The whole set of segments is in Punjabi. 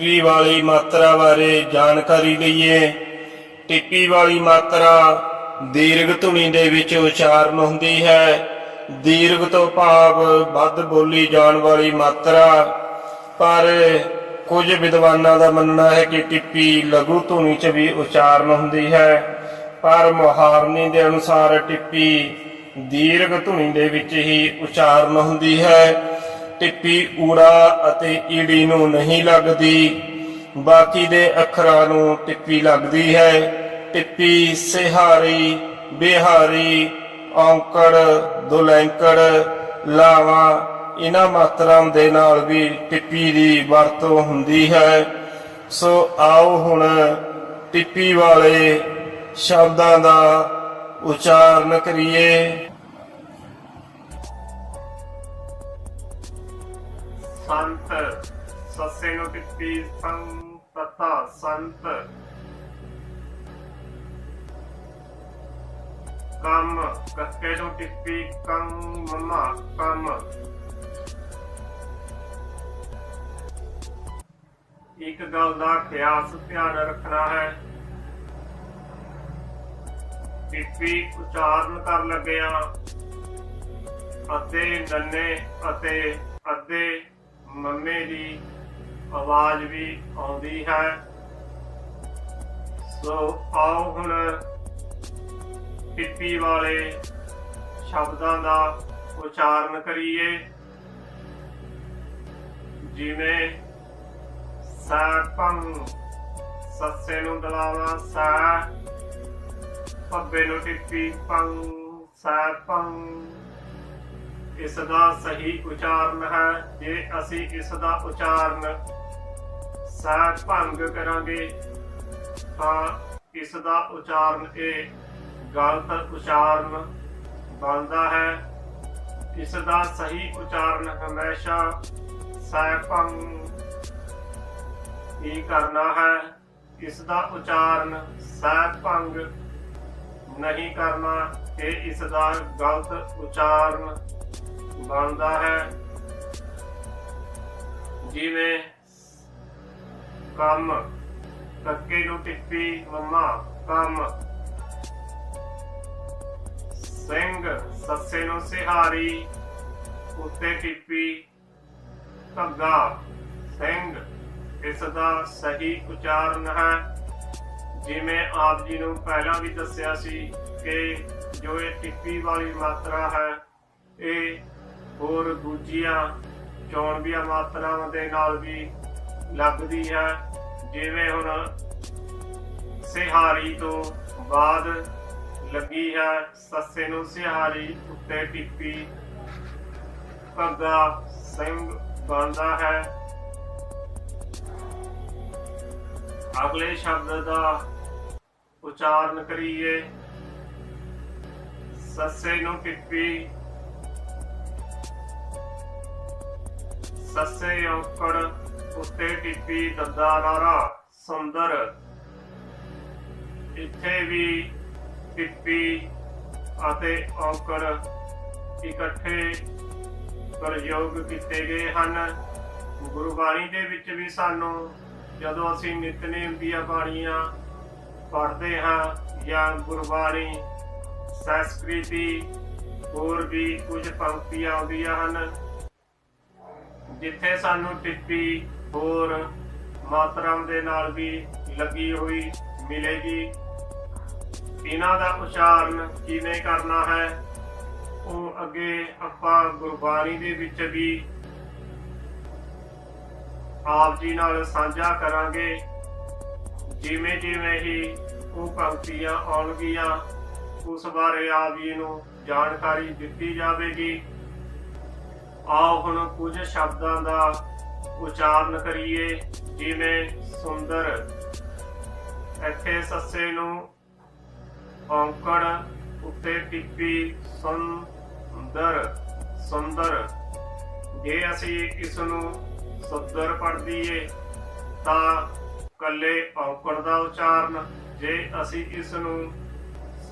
ਟਿੱਪੀ ਵਾਲੀ ਮਾਤਰਾ ਬਾਰੇ ਜਾਣਕਾਰੀ ਲਈਏ। ਟਿੱਪੀ ਵਾਲੀ ਮਾਤਰਾ ਦੀਰਘ ਧੁਨੀ ਦੇ ਵਿੱਚ ਉਚਾਰਨ ਹੁੰਦੀ ਹੈ। ਦੀਰਘ ਤੋਂ ਭਾਵ ਵੱਧ ਬੋਲੀ ਜਾਣ ਵਾਲੀ ਮਾਤਰਾ। ਪਰ ਕੁਝ ਵਿਦਵਾਨਾਂ ਦਾ ਮੰਨਣਾ ਹੈ ਕਿ ਟਿੱਪੀ ਲਘੂ ਧੁਨੀ 'ਚ ਵੀ ਉਚਾਰਨ ਹੁੰਦੀ ਹੈ। ਪਰ ਮੁਹਾਰਨੀ ਦੇ ਅਨੁਸਾਰ ਟਿੱਪੀ ਦੀਰਘ ਧੁਨੀ ਦੇ ਵਿੱਚ ਹੀ ਉਚਾਰਨ ਹੁੰਦੀ ਹੈ। ਟਿੱਪੀ ਊੜਾ ਅਤੇ ਈੜੀ ਨੂੰ ਨਹੀਂ ਲੱਗਦੀ। ਬਾਕੀ ਦੇ ਅੱਖਰਾਂ ਨੂੰ ਟਿੱਪੀ ਲੱਗਦੀ ਹੈ। ਟਿੱਪੀ ਸਿਹਾਰੀ, ਬਿਹਾਰੀ, ਔਂਕੜ, ਦੁਲੈਂਕੜ, ਲਾਵਾ, ਇਹਨਾਂ ਮਾਤਰਾਵਾਂ ਦੇ ਨਾਲ ਵੀ ਟਿੱਪੀ ਦੀ ਵਰਤੋਂ ਹੁੰਦੀ ਹੈ। ਸੋ ਆਓ ਹੁਣ ਟਿੱਪੀ ਵਾਲੇ ਸ਼ਬਦਾਂ ਦਾ ਉਚਾਰਨ ਕਰੀਏ। ਸੰਤ ਸੱਸੇ ਨੂੰ ਟਿੱਪੀ ਸੰਤਤਾ ਸੰਤ ਕੰਮ ਕੱਕੇ ਨੂੰ ਟਿੱਪੀ ਕੰਮ ਮਮਾ ਕੰਮ। ਇੱਕ ਗੱਲ ਦਾ ਖਿਆਸ ਧਿਆਨ ਰੱਖਣਾ ਹੈ। ਟਿੱਪੀ ਉਚਾਰਨ ਕਰ ਲੱਗਿਆ। ਅੱਧੇ ਨੰਨੇ ਅਤੇ ਅੱਧੇ ਮੰਮੇ ਦੀ ਆਵਾਜ਼ ਵੀ ਆਉਂਦੀ ਹੈ। ਸੋ ਆਓ ਹੁਣ ਟਿੱਪੀ ਵਾਲੇ ਸ਼ਬਦਾਂ ਦਾ ਉਚਾਰਨ ਕਰੀਏ। ਜਿਵੇਂ ਸਾਪੰ ਸੱਸੇ ਨੂੰ ਦਲਾਵਾ ਸਾ ਪੱਬੇ ਨੂੰ ਟਿੱਪੀ ਪੰਗ ਸਾਪੰ ਇਸ ਦਾ ਸਹੀ ਉਚਾਰਨ ਹੈ। ਜੇ ਅਸੀਂ ਇਸ ਦਾ ਉਚਾਰਨ ਸਾਹ ਭੰਗ ਕਰਾਂਗੇ, ਤਾਂ ਇਸ ਦਾ ਉਚਾਰਨ ਇਹ ਗਲਤ ਉਚਾਰਨ ਬਣਦਾ ਹੈ। ਇਸ ਦਾ ਸਹੀ ਉਚਾਰਨ ਹਮੇਸ਼ਾ ਸਾਹ ਭੰਗ ਹੀ ਕਰਨਾ ਹੈ। ਇਸ ਦਾ ਉਚਾਰਨ ਸਾਹ ਭੰਗ ਨਹੀਂ ਕਰਨਾ, ਇਹ ਇਸ ਦਾ ਗਲਤ ਉਚਾਰਨ ਬਣਦਾ ਹੈ। ਜਿਵੇਂ ਕੰਮ ਕੱਕੇ ਨੂੰ ਟਿੱਪੀ ਮੰਮਾ ਕੰਮ। ਸਿੰਘ ਸੱਸੇ ਨੂੰ ਸਿਹਾਰੀ, ਉੱਤੇ ਟਿੱਪੀ ਧੱਗਾ। ਸਿੰਘ ਇਸ ਦਾ ਸਹੀ ਉਚਾਰਨ ਹੈ। ਜਿਵੇਂ ਆਪ ਜੀ ਨੂੰ ਪਹਿਲਾਂ ਵੀ ਦੱਸਿਆ ਸੀ ਕਿ ਜੋ ਇਹ ਟਿੱਪੀ ਵਾਲੀ ਮਾਤਰਾ ਹੈ, ਇਹ ਹੋਰ ਦੂਜੀਆਂ ਚੋਣਵੀਆਂ ਮਾਤਰਾਵਾਂ ਦੇ ਨਾਲ ਵੀ ਲੱਗਦੀ ਹੈ, ਜਿਵੇਂ ਹੁਣ ਸਿਹਾਰੀ ਤੋਂ ਬਾਅਦ ਲੱਗੀ ਹੈ ਸੱਸੇ ਨੂੰ ਸਿਹਾਰੀ ਉੱਤੇ ਟਿੱਪੀ। ਪੱਗਾ ਸਿੰਘ ਬਣਦਾ ਹੈ। ਅਗਲੇ ਸ਼ਬਦ ਦਾ ਉਚਾਰਨ ਕਰੀਏ। ਸੱਸੇ ਨੂੰ ਟਿੱਪੀ ਸੱਸੇ ਔਕੜ ਉੱਤੇ ਟਿੱਪੀ ਦੱਦਾ ਰਾਰਾ, ਸੁੰਦਰ। ਇੱਥੇ ਵੀ ਟਿੱਪੀ ਅਤੇ ਔਕੜ ਇਕੱਠੇ ਪ੍ਰਯੋਗ ਕੀਤੇ ਗਏ ਹਨ। ਗੁਰਬਾਣੀ ਦੇ ਵਿੱਚ ਵੀ ਸਾਨੂੰ ਜਦੋਂ ਅਸੀਂ ਨਿਤਨੇਮ ਦੀਆਂ ਬਾਣੀਆਂ ਪੜ੍ਹਦੇ ਹਾਂ ਜਾਂ ਗੁਰਬਾਣੀ, ਸੰਸਕ੍ਰਿਤੀ, ਹੋਰ ਵੀ ਕੁਝ ਪੰਕਤੀਆਂ ਆਉਂਦੀਆਂ ਹਨ ਜਿੱਥੇ ਸਾਨੂੰ ਟਿੱਪੀ ਹੋਰ ਮਾਤਰਾਵਾਂ ਦੇ ਨਾਲ ਵੀ ਲੱਗੀ ਹੋਈ ਮਿਲੇਗੀ। ਇਹਨਾਂ ਦਾ ਉਚਾਰਨ ਕਿਵੇਂ ਕਰਨਾ ਹੈ, ਉਹ ਅੱਗੇ ਆਪਾਂ ਗੁਰਬਾਣੀ ਦੇ ਵਿੱਚ ਵੀ ਆਪ ਜੀ ਨਾਲ ਸਾਂਝਾ ਕਰਾਂਗੇ। ਜਿਵੇਂ ਜਿਵੇਂ ਹੀ ਉਹ ਪੰਕਤੀਆਂ ਆਉਣਗੀਆਂ, ਉਸ ਬਾਰੇ ਆਪ ਜੀ ਨੂੰ ਜਾਣਕਾਰੀ ਦਿੱਤੀ ਜਾਵੇਗੀ। ਆਓ ਹੁਣ ਕੁਝ ਸ਼ਬਦਾਂ ਦਾ ਉਚਾਰਨ ਕਰੀਏ, ਜਿਵੇਂ ਸੁੰਦਰ। ਇੱਥੇ ਸੱਸੇ ਨੂੰ ਔਂਕੜ, ਉੱਤੇ ਟਿੱਪੀ ਸੁੰਦਰ ਸੁੰਦਰ। ਜੇ ਅਸੀਂ ਇਸ ਨੂੰ ਸੁੰਦਰ ਪੜ੍ਹ ਦਈਏ, ਤਾਂ ਕੱਲੇ ਔਂਕੜ ਦਾ ਉਚਾਰਨ। ਜੇ ਅਸੀਂ ਇਸ ਨੂੰ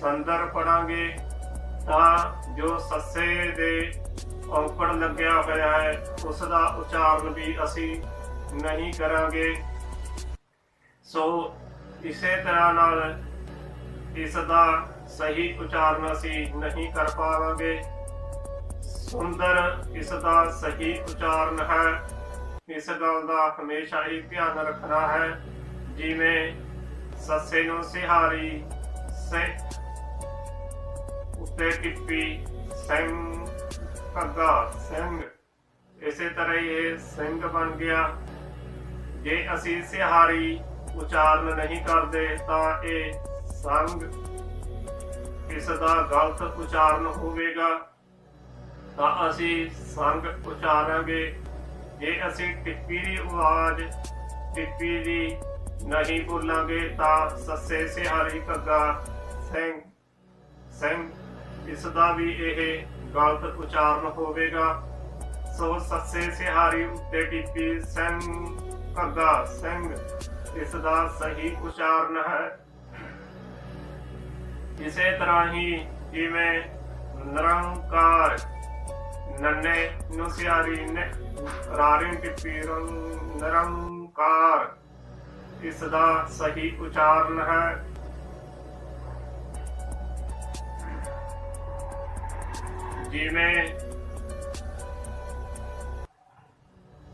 ਸੰਦਰ ਪੜਾਂਗੇ, ਤਾਂ ਜੋ ਸੱਸੇ ਦੇ ਔਂਕੜ ਲੱਗਿਆ ਹੋਇਆ ਹੈ ਉਸ ਦਾ ਉਚਾਰਨ ਵੀ ਅਸੀਂ ਨਹੀਂ ਕਰਾਂਗੇ। ਸੋ ਇਸੇ ਤਰ੍ਹਾਂ ਨਾਲ ਇਸ ਦਾ ਸਹੀ ਉਚਾਰਨ ਅਸੀਂ ਨਹੀਂ ਕਰ ਪਾਵਾਂਗੇ। ਸੁੰਦਰ ਇਸ ਦਾ ਸਹੀ ਉਚਾਰਨ ਹੈ। ਇਸ ਗੱਲ ਦਾ ਹਮੇਸ਼ਾ ਹੀ ਧਿਆਨ ਰੱਖਣਾ ਹੈ, ਜਿਵੇਂ ਸੱਸੇ ਨੂੰ ਸਿਹਾਰੀ ਸੇ ਉੱਤੇ ਟਿੱਪੀ ਸਿੰਘ ਕੱਗਾ ਸਿੰਘ। ਇਸੇ ਤਰ੍ਹਾਂ ਹੀ ਇਹ ਸਿੰਘ ਬਣ ਗਿਆ। ਜੇ ਅਸੀਂ ਸਿਹਾਰੀ ਉਚਾਰਨ ਨਹੀਂ ਕਰਦੇ, ਤਾਂ ਇਹ ਸੰਗ ਇਸ ਦਾ ਗਲਤ ਉਚਾਰਨ ਹੋਵੇਗਾ। ਤਾਂ ਅਸੀਂ ਸੰਗ ਉਚਾਰਾਂਗੇ। ਜੇ ਅਸੀਂ ਟਿੱਪੀ ਦੀ ਆਵਾਜ਼, ਟਿੱਪੀ ਦੀ ਨਹੀਂ ਬੋਲਾਂਗੇ, ਤਾਂ ਸੱਸੇ ਸਿਹਾਰੀ ਕੱਗਾ ਸਿੰਘ ਸਿੰਘ ਇਸ ਦਾ ਵੀ ਇਹ ਗਲਤ ਉਚਾਰਨ ਹੋਵੇਗਾ। ਸੋ ਸੱਸੇ ਸਿਹਾਰੀ ਉੱਤੇ ਟਿੱਪੀ ਸਿੰਘ ਕੱਗਾ ਸਿੰਘ ਇਸ ਦਾ ਸਹੀ ਉਚਾਰਨ ਹੈ। ਇਸੇ ਤਰ੍ਹਾਂ ਹੀ ਜਿਵੇਂ ਨਿਰੰਕਾਰ ਨੰਨੇ ਨੂੰ ਸਿਆਰੀ ਨੇ ਰਾਰਿੰ ਟਿੱਪੀ ਨਿਰੰਕਾਰ, ਇਸ ਦਾ ਸਹੀ ਉਚਾਰਨ ਹੈ। ਜਿਵੇਂ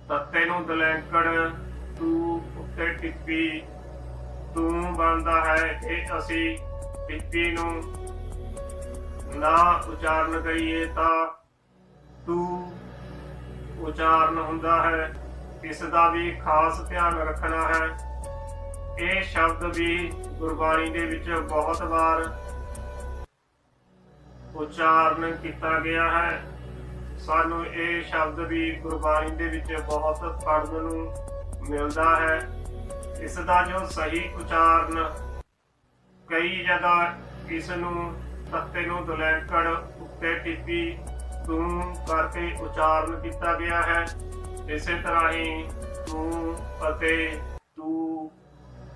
ਤੱਤੇ ਨੂੰ ਦਲੈਂਕੜ, ਤੂੰ ਉੱਤੇ ਟਿੱਪੀ, ਤੂੰ ਬਣਦਾ ਹੈ ਇਹ ਅਸੀਂ ਟਿੱਪੀ ਨੂੰ ਨਾ ਉਚਾਰਨ ਕਰੀਏ ਤਾਂ ਤੂੰ ਉਚਾਰਨ ਹੁੰਦਾ ਹੈ। ਇਸ ਦਾ ਵੀ ਖਾਸ ਧਿਆਨ ਰੱਖਣਾ ਹੈ। ਇਹ ਸ਼ਬਦ ਵੀ ਗੁਰਬਾਣੀ ਦੇ ਵਿੱਚ ਬਹੁਤ ਵਾਰ ਉਚਾਰਨ ਕੀਤਾ ਗਿਆ ਹੈ। ਸਾਨੂੰ ਇਹ ਸ਼ਬਦ ਵੀ ਗੁਰਬਾਣੀ ਦੇ ਵਿੱਚ ਬਹੁਤ ਪੜ੍ਹਨ ਨੂੰ ਮਿਲਦਾ ਹੈ। ਇਸ ਦਾ ਜੋ ਸਹੀ ਉਚਾਰਨ ਕਈ ਜਗ੍ਹਾ ਇਸ ਨੂੰ ਤੱਤੇ ਨੂੰ ਦੁਲੈਂਕੜ ਉੱਤੇ ਟਿੱਪੀ ਤੂੰ ਕਰਕੇ ਉਚਾਰਨ ਕੀਤਾ ਗਿਆ ਹੈ। ਇਸੇ ਤਰ੍ਹਾਂ ਹੀ ਤੂੰ ਅਤੇ ਤੂੰ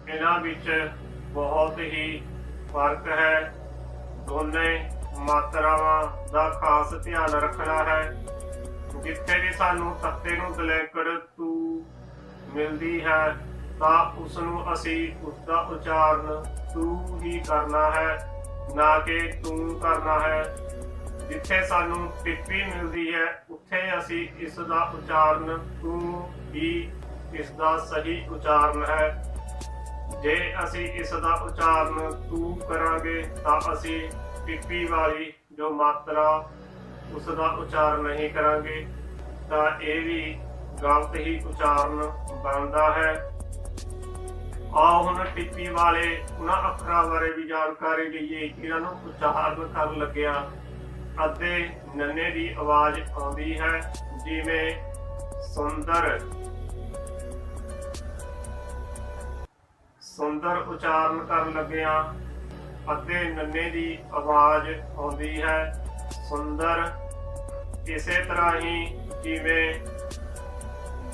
ਇਹਨਾਂ ਵਿੱਚ ਬਹੁਤ ਹੀ ਫ਼ਰਕ ਹੈ। ਦੋਨੇ ਮਾਤਰਾਵਾਂ ਦਾ ਖਾਸ ਧਿਆਨ ਰੱਖਣਾ ਹੈ। ਜਿੱਥੇ ਵੀ ਸਾਨੂੰ ਤੱਤੇ ਨੂੰ ਦਲੈਕੜ ਤੂੰ ਮਿਲਦੀ ਹੈ, ਤਾਂ ਉਸ ਨੂੰ ਅਸੀਂ ਉਸ ਦਾ ਉਚਾਰਨ ਤੂੰ ਹੀ ਕਰਨਾ ਹੈ, ਨਾ ਕਿ ਤੂੰ ਕਰਨਾ ਹੈ। ਜਿੱਥੇ ਸਾਨੂੰ ਟਿੱਪੀ ਮਿਲਦੀ ਹੈ, ਉੱਥੇ ਅਸੀਂ ਇਸ ਦਾ ਉਚਾਰਨ ਤੂੰ ਹੀ ਇਸ ਦਾ ਸਹੀ ਉਚਾਰਨ ਹੈ। ਜੇ ਅਸੀਂ ਇਸ ਦਾ ਉਚਾਰਨ ਤੂੰ ਕਰਾਂਗੇ, ਤਾਂ ਅਸੀਂ ਟਿੱਪੀ ਵਾਲੀ ਜੋ ਮਾਤਰਾ ਉਸ ਦਾ ਉਚਾਰਨ ਨਹੀਂ ਕਰਾਂਗੇ, ਤਾਂ ਇਹ ਵੀ ਗਲਤ ਹੀ ਉਚਾਰਨ ਬਣਦਾ ਹੈ। ਆਓ ਹੁਣ ਟਿੱਪੀ ਵਾਲੇ ਉਹਨਾਂ ਅੱਖਰਾਂ ਬਾਰੇ ਵੀ ਜਾਣਕਾਰੀ ਲਈਏ। ਜਿਨ੍ਹਾਂ ਨੂੰ ਉਚਾਰਨ ਕਰਨ ਲੱਗਿਆ। ਅਤੇ ਨੰਨੇ ਦੀ ਆਵਾਜ਼ ਆਉਂਦੀ ਹੈ, ਜਿਵੇਂ ਸੁੰਦਰ। ਸੁੰਦਰ ਉਚਾਰਨ ਕਰਨ ਲੱਗਿਆ। ਅਤੇ ਨੰਨੇ ਦੀ ਆਵਾਜ਼ ਆਉਂਦੀ ਹੈ। ਸੁੰਦਰ, ਇਸੇ ਤਰ੍ਹਾਂ ਹੀ ਜਿਵੇਂ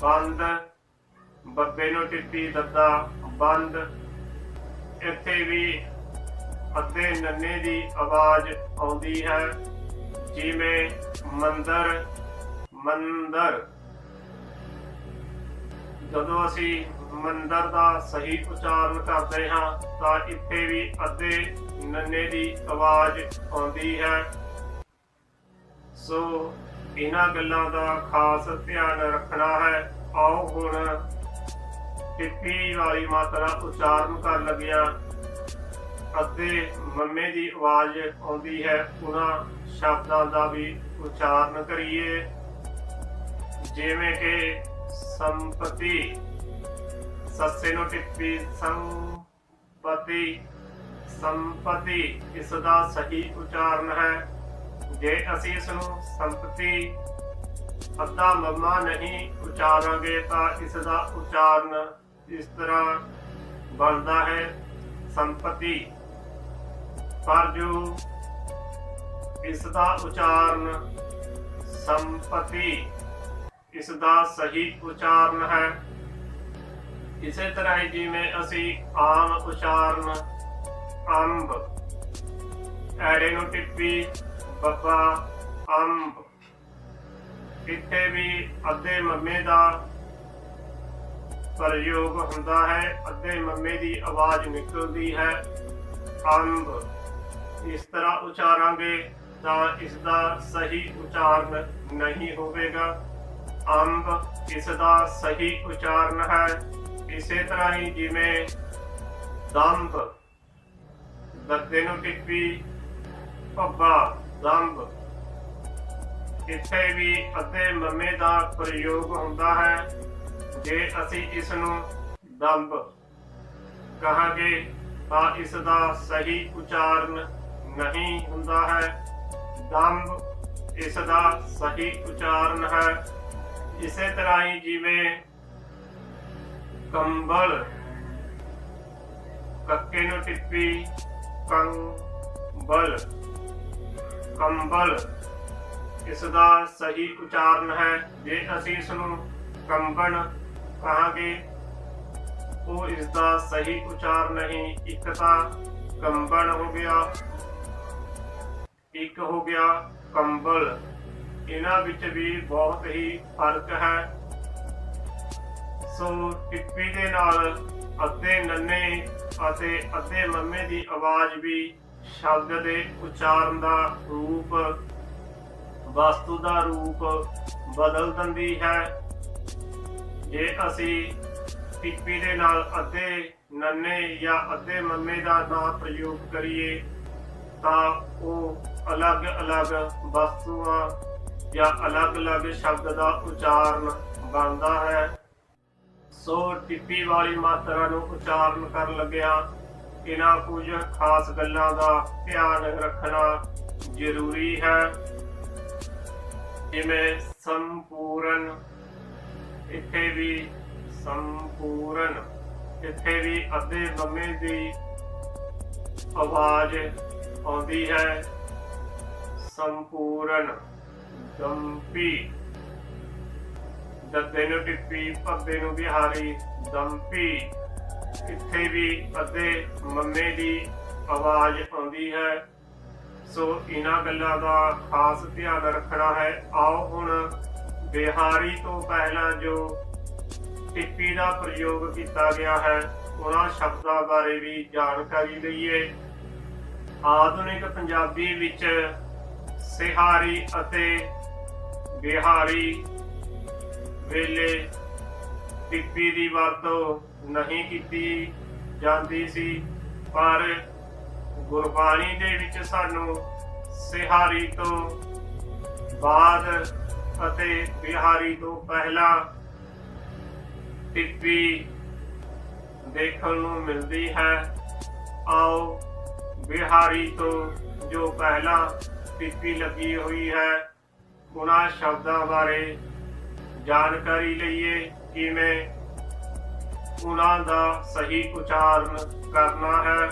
ਬੰਦ, ਬੱਬੇ ਨੂੰ ਟਿੱਪੀ ਦੱਦਾ ਬੰਦ। ਇੱਥੇ ਵੀ ਅਤੇ ਨੰਨੇ ਦੀ ਆਵਾਜ਼ ਆਉਂਦੀ ਹੈ, ਜਿਵੇਂ ਮੰਦਰ ਮੰਦਰ। ਜਦੋਂ ਅਸੀਂ ਮੰਦਰ ਦਾ ਸਹੀ ਉਚਾਰਨ ਕਰਦੇ ਹਾਂ ਤਾਂ ਇੱਥੇ ਵੀ ਅੱਧੇ ਨੰਨੇ ਦੀ ਆਵਾਜ਼ ਆਉਂਦੀ ਹੈ। ਸੋ ਇਹਨਾਂ ਗੱਲਾਂ ਦਾ ਖਾਸ ਧਿਆਨ ਰੱਖਣਾ ਹੈ। ਆਓ ਹੁਣ ਟਿੱਪੀ ਵਾਲੀ ਮਾਤਰਾ ਉਚਾਰਨ ਕਰਨ ਲੱਗਿਆ। ਅਤੇ ਮੰਮੇ ਦੀ ਆਵਾਜ਼ ਆਉਂਦੀ ਹੈ। ਉਹਨਾਂ ਸ਼ਬਦਾਂ ਦਾ ਵੀ ਉਚਾਰਨ ਕਰੀਏ। ਜਿਵੇਂ ਕਿ ਸੰਪਤੀ ਸੱਸੇ ਨੂੰ ਸੰਪਤੀ ਸੰਪਤੀ, ਇਸ ਦਾ ਸਹੀ ਉਚਾਰਨ ਹੈ। ਜੇ ਅਸੀਂ ਇਸ ਨੂੰ ਸੰਪਤੀ, ਅੱਧਾ ਮੰਮਾ ਨਹੀਂ ਉਚਾਰਾਂਗੇ, ਤਾਂ ਇਸ ਦਾ ਉਚਾਰਨ ਇਸ ਤਰ੍ਹਾਂ ਬਣਦਾ ਹੈ, ਸੰਪਤੀ। ਪਰ ਜੋ ਇਸ ਦਾ ਉਚਾਰਨ ਸੰਪਤੀ, ਇਸ ਦਾ ਸਹੀ ਉਚਾਰਨ ਹੈ ਇਸੇ ਤਰ੍ਹਾਂ ਹੀ ਜਿਵੇਂ ਅਸੀਂ ਆਮ, ਉਚਾਰਨ, ਅੰਬ, ਐੜੇ ਨੂੰ ਟਿੱਪੀ, ਬੱਬਾ, ਅੰਬ, ਇੱਥੇ ਵੀ ਅੱਧੇ ਮੰਮੇ ਦਾ ਪ੍ਰਯੋਗ ਹੁੰਦਾ ਹੈ, ਅੱਧੇ ਮੰਮੇ ਦੀ ਆਵਾਜ਼ ਨਿਕਲਦੀ ਹੈ, ਅੰਬ। ਇਸ ਤਰ੍ਹਾਂ ਉਚਾਰਾਂਗੇ ਤਾਂ ਇਸ ਦਾ ਸਹੀ ਉਚਾਰਨ ਨਹੀਂ ਹੋਵੇਗਾ। ਅੰਬ ਇਸ ਦਾ ਸਹੀ ਉਚਾਰਨ ਹੈ। ਇਸੇ ਤਰ੍ਹਾਂ ਹੀ ਜਿਵੇਂ ਦੰਭ ਦੱਦੇ ਨੂੰ ਟਿੱਪੀ, ਭੱਬਾ, ਦੰਭ। ਇੱਥੇ ਵੀ ਅੱਧੇ ਮੰਮੇ ਦਾ ਪ੍ਰਯੋਗ ਹੁੰਦਾ ਹੈ, ਜੇ ਅਸੀਂ ਇਸ ਨੂੰ ਦੰਭ ਕਹਾਂਗੇ, ਤਾਂ ਇਸ ਦਾ ਸਹੀ ਉਚਾਰਨ ਨਹੀਂ ਹੁੰਦਾ ਹੈ। ਦੰਭ ਇਸ ਦਾ ਸਹੀ ਉਚਾਰਨ ਹੈ। ਇਸੇ ਤਰ੍ਹਾਂ ਹੀ ਜਿਵੇਂ ਕੰਬਲ। ਕੱਕੇ ਨੂੰ ਟਿੱਪੀ, ਕੰਬਲ। ਕੰਬਲ, ਇਸ ਦਾ ਸਹੀ ਉਚਾਰਨ ਹੈ। ਜੇ ਅਸੀਂ ਇਸ ਨੂੰ ਕੰਬਣ ਕਹਾਂਗੇ, ਉਹ ਇਸ ਦਾ ਸਹੀ ਉਚਾਰਨ ਨਹੀਂ। ਇੱਕ ਤਾਂ ਕੰਬਣ ਹੋ ਗਿਆ, ਇੱਕ ਹੋ ਗਿਆ ਕੰਬਲ। ਇਹਨਾਂ ਵਿੱਚ ਵੀ ਬਹੁਤ ਹੀ ਫ਼ਰਕ ਹੈ। ਸੋ ਟਿੱਪੀ ਦੇ ਨਾਲ ਅੱਧੇ ਨੰਨੇ ਅਤੇ ਅੱਧੇ ਮੰਮੇ ਦੀ ਆਵਾਜ਼ ਵੀ ਸ਼ਬਦ ਦੇ ਉਚਾਰਨ ਦਾ ਰੂਪ, ਵਸਤੂ ਦਾ ਰੂਪ ਬਦਲ ਦਿੰਦੀ ਹੈ। ਜੇ ਅਸੀਂ ਟਿੱਪੀ ਦੇ ਨਾਲ ਅੱਧੇ ਨੰਨੇ ਜਾਂ ਅੱਧੇ ਮੰਮੇ ਦਾ ਨਾਂ ਪ੍ਰਯੋਗ ਕਰੀਏ, ਤਾਂ ਉਹ ਅਲੱਗ-ਅਲੱਗ ਵਸਤੂਆਂ ਜਾਂ ਅਲੱਗ-ਅਲੱਗ ਸ਼ਬਦ ਦਾ ਉਚਾਰਨ ਬਣਦਾ ਹੈ। ਸੋ ਟਿੱਪੀ ਵਾਲੀ ਮਾਤਰਾ ਨੂੰ ਉਚਾਰਨ ਕਰਨ ਲੱਗਿਆ। ਇਹਨਾਂ ਕੁਝ ਖਾਸ ਗੱਲਾਂ ਦਾ ਧਿਆਨ ਰੱਖਣਾ ਜ਼ਰੂਰੀ ਹੈ। ਜਿਵੇਂ ਸੰਪੂਰਨ, ਇੱਥੇ ਵੀ ਸੰਪੂਰਨ, ਇੱਥੇ ਵੀ ਅੱਧੇ ਮੰਮੇ ਦੀ ਆਵਾਜ਼ ਆਉਂਦੀ ਹੈ। ਸੰਪੂਰਨ ਦੰਪੀ ਦੱਦੇ ਨੂੰ ਟਿੱਪੀ ਭੱਦੇ ਨੂੰ ਬਿਹਾਰੀ ਦੰਪੀ। ਇੱਥੇ ਵੀ ਅੱਧੇ ਮੰਮੇ ਦੀ ਆਵਾਜ਼ ਆਉਂਦੀ ਹੈ। ਸੋ ਇਹਨਾਂ ਗੱਲਾਂ ਦਾ ਖਾਸ ਧਿਆਨ ਰੱਖਣਾ ਹੈ। ਆਓ ਹੁਣ ਬਿਹਾਰੀ ਤੋਂ ਪਹਿਲਾਂ ਜੋ ਟਿੱਪੀ ਦਾ ਪ੍ਰਯੋਗ ਕੀਤਾ ਗਿਆ ਹੈ, ਉਹਨਾਂ ਸ਼ਬਦਾਂ ਬਾਰੇ ਵੀ ਜਾਣਕਾਰੀ ਲਈਏ। ਆਧੁਨਿਕ ਪੰਜਾਬੀ ਵਿੱਚ ਸਿਹਾਰੀ ਅਤੇ ਬਿਹਾਰੀ ਵੇਲੇ ਟਿੱਪੀ ਦੀ ਵਰਤੋਂ ਨਹੀਂ ਕੀਤੀ ਜਾਂਦੀ ਸੀ, ਪਰ ਗੁਰਬਾਣੀ ਦੇ ਵਿੱਚ ਸਾਨੂੰ ਸਿਹਾਰੀ ਤੋਂ ਬਾਅਦ ਅਤੇ ਬਿਹਾਰੀ ਤੋਂ ਪਹਿਲਾਂ ਟਿੱਪੀ ਦੇਖਣ ਨੂੰ ਮਿਲਦੀ ਹੈ। ਆਓ ਬਿਹਾਰੀ ਤੋਂ ਜੋ ਪਹਿਲਾਂ ਟਿੱਪੀ ਲੱਗੀ ਹੋਈ ਹੈ, ਉਹਨਾਂ ਸ਼ਬਦਾਂ ਬਾਰੇ ਜਾਣਕਾਰੀ ਲਈਏ ਕਿਵੇਂ ਉਹਨਾਂ ਦਾ ਸਹੀ ਉਚਾਰਨ ਕਰਨਾ ਹੈ।